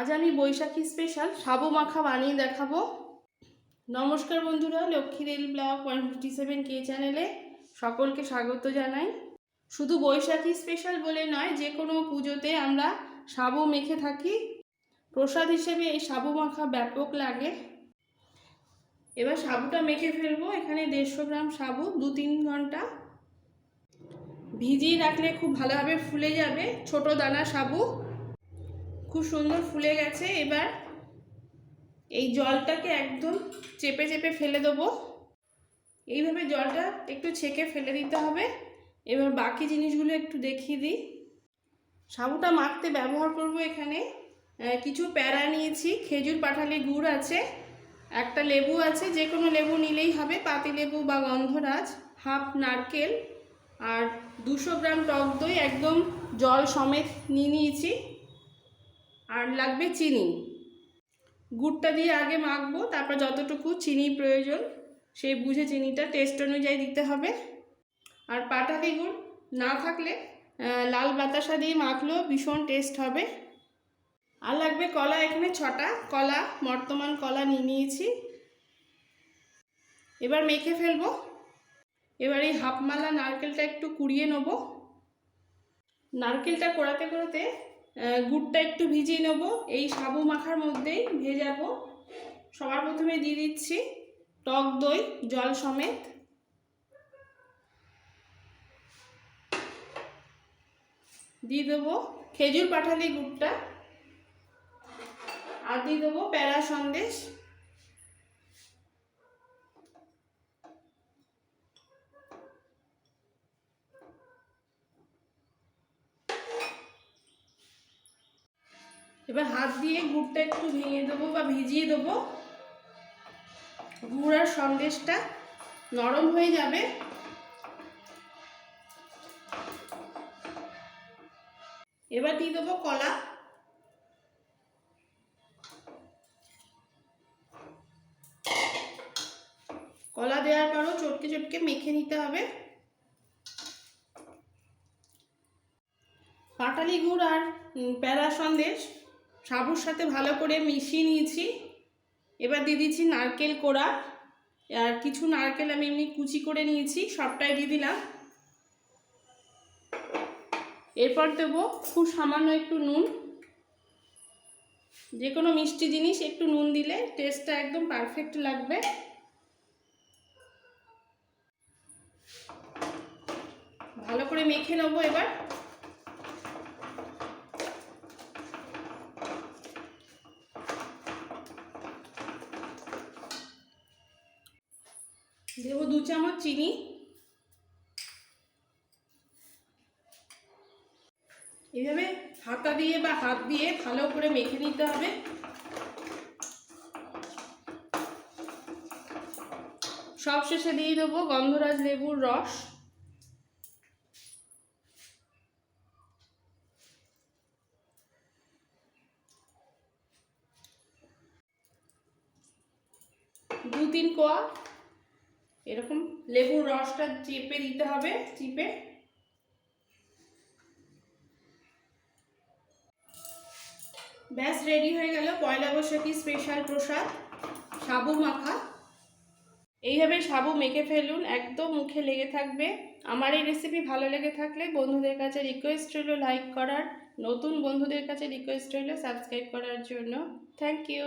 আজ আমি বৈশাখী স্পেশাল সাবু মাখা বানিয়ে দেখাবো। নমস্কার বন্ধুরা, Lakshmi rail blog one fifty seven কে চ্যানেলে সকলকে স্বাগত জানাই। শুধু বৈশাখী স্পেশাল বলে নয়, যে কোনো পুজোতে আমরা সাবু মেখে থাকি। প্রসাদ হিসেবে এই সাবু মাখা ব্যাপক লাগে। এবার সাবুটা মেখে ফেলব, এখানে দেড়শো গ্রাম সাবু, দু তিন ঘণ্টা। ভিজিয়ে রাখলে খুব ভালোভাবে ফুলে যাবে, ছোট দানা সাবু। খুব সুন্দর ফুলে গেছে। এবার এই জলটাকে একদম চেপে চেপে ফেলে দেবো। এইভাবে জলটা একটু ছেঁকে ফেলে দিতে হবে। এবার বাকি জিনিসগুলো একটু দেখিয়ে দিই। সাবুটা মাখতে ব্যবহার করব এখানে। কিছু প্যারা নিয়েছি, খেজুর পাঠালি গুড় আছে, একটা লেবু আছে, যে কোনো লেবু নিলেই হবে, পাতি লেবু বা গন্ধরাজ, হাফ নারকেল আর দুশো গ্রাম টক দই, একদম জল সমেত নিয়ে নিয়েছি। আর লাগবে চিনি। গুড়টা দিয়ে আগে মাখবো, তারপর যতটুকু চিনি প্রয়োজন, সেই বুঝে চিনিটা টেস্ট অনুযায়ী দিতে হবে। আর পাটালি গুড় না থাকলে লাল বাতাসা দিয়ে মাখলেও ভীষণ টেস্ট হবে। আর লাগবে কলা এখানে ছটা, কলা, বর্তমান কলা নিয়ে নিয়েছি। এবার মেখে ফেলব। এবার এই হাফমালা নারকেলটা একটু কুড়িয়ে নেব। নারকেলটা কোড়াতে কোড়াতে গুড়টা একটু ভিজিয়ে নেব। এই সাবু মাখার মধ্যেই ভেজাবো। সবার প্রথমে দিয়ে দিচ্ছি টক দই, জল সমেত। দিয়ে দেবো খেজুর পাঠালি গুড়টা। আর দিয়ে দেবো প্যারা সন্দেশ। এবার হাত দিয়ে গুড়টা একটু ভেঙে দেবো বা ভিজিয়ে দেবো। গুড় আর সন্দেশটা নরম হয়ে যাবে। এবার দিয়ে দেবো কলা। কলা দেওয়ার পরও চটকে চটকে মেখে নিতে হবে। পাটালি গুড় আর প্যারা সন্দেশ সাবুর সাথে ভালো করে মিশিয়ে নিয়েছি। এবার দিয়ে দিচ্ছি নারকেল কোড়া। আর কিছু নারকেল আমি এমনি কুচি করে নিয়েছি, সবটাই দিয়ে দিলাম। এরপর দেবো খুব সামান্য একটু নুন। যে কোনো মিষ্টি জিনিস একটু নুন দিলে টেস্টটা একদম পারফেক্ট লাগবে। ভালো করে মেখে নেব এবার। দেবো দু চামচ চিনি। এইভাবে হাতা দিয়ে বা হাত দিয়ে ভালো করে মেখে নিতে হবে। সব শেষে দিয়ে দেবো গন্ধরাজ লেবুর রস। দু তিন কোয়া এরকম লেবুর রসটা চেপে দিতে হবে, চিপে। ব্যাস, রেডি হয়ে গেল পয়লা বৈশাখী স্পেশাল প্রসাদ, সাবু মাখা। এইভাবে সাবু মেখে ফেলুন, একদম মুখে লেগে থাকবে। আমার এই রেসিপি ভালো লেগে থাকলে বন্ধুদের কাছে রিকোয়েস্ট রইল লাইক করার। নতুন বন্ধুদের কাছে রিকোয়েস্ট রইল সাবস্ক্রাইব করার জন্য। Thank you